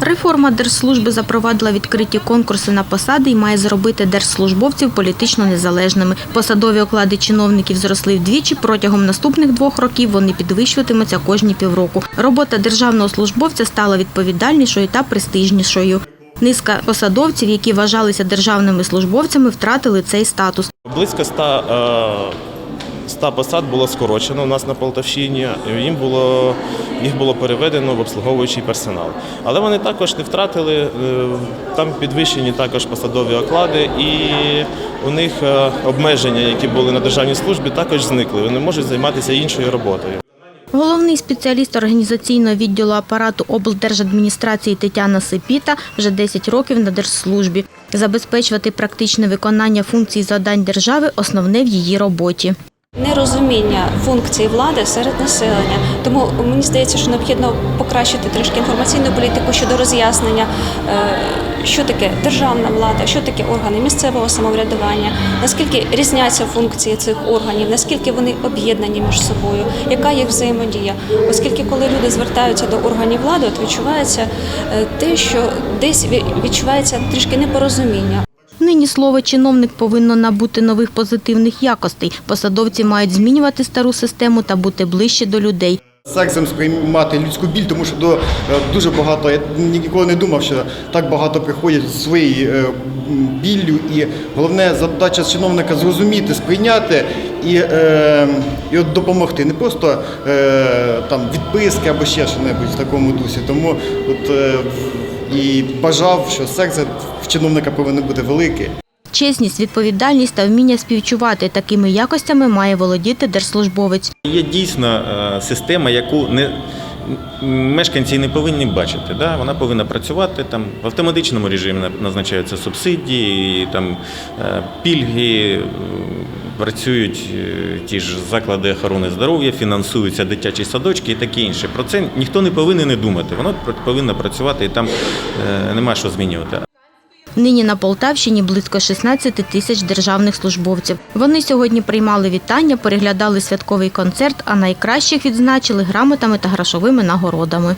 Реформа держслужби запровадила відкриті конкурси на посади і має зробити держслужбовців політично незалежними. Посадові оклади чиновників зросли вдвічі. Протягом наступних двох років вони підвищуватимуться кожні півроку. Робота державного службовця стала відповідальнішою та престижнішою. Низка посадовців, які вважалися державними службовцями, втратили цей статус. Близько 100, е, 100 посад було скорочено у нас на Полтавщині. Їм було, їх було переведено в обслуговуючий персонал. Але вони також не втратили, е, там підвищені також посадові оклади, і у них е, обмеження, які були на державній службі, також зникли. Вони можуть займатися іншою роботою. Головний спеціаліст організаційного відділу апарату облдержадміністрації Тетяна Сипіта вже 10 років на держслужбі. Забезпечувати практичне виконання функцій завдань держави – основне в її роботі. Нерозуміння функції влади серед населення. Тому мені здається, що необхідно покращити трішки інформаційну політику щодо роз'яснення, е, що таке державна влада, що таке органи місцевого самоврядування, наскільки різняться функції цих органів, наскільки вони об'єднані між собою, яка їх взаємодія. Оскільки, коли люди звертаються до органів влади, от відчувається е, те, що десь ві- відчувається трішки непорозуміння. Нині слово чиновник повинно набути нових позитивних якостей. Посадовці мають змінювати стару систему та бути ближче до людей. сексом сприймати людську біль, тому що до, е, дуже багато, я ніколи не думав, що так багато приходять зі своєю е, біллю. І головне задача чиновника зрозуміти, сприйняти і, е, і от допомогти. Не просто там відписки або ще що-небудь в такому дусі. Тому от, і бажав, що секс в чиновника повинен бути великий. Чесність, відповідальність та вміння співчувати – такими якостями має володіти держслужбовець. Є дійсно е, система, яку не мешканці не повинні бачити. Да? Вона повинна працювати там в автоматичному режимі на- назначаються субсидії, там е, пільги. Працюють е, ті ж заклади охорони здоров'я, фінансуються дитячі садочки і таке інше. Про це ніхто не повинен не думати. Воно повинно працювати і там е, нема що змінювати. Нині на Полтавщині близько 16 тисяч державних службовців. Вони сьогодні приймали вітання, переглядали святковий концерт, а найкращих відзначили грамотами та грошовими нагородами.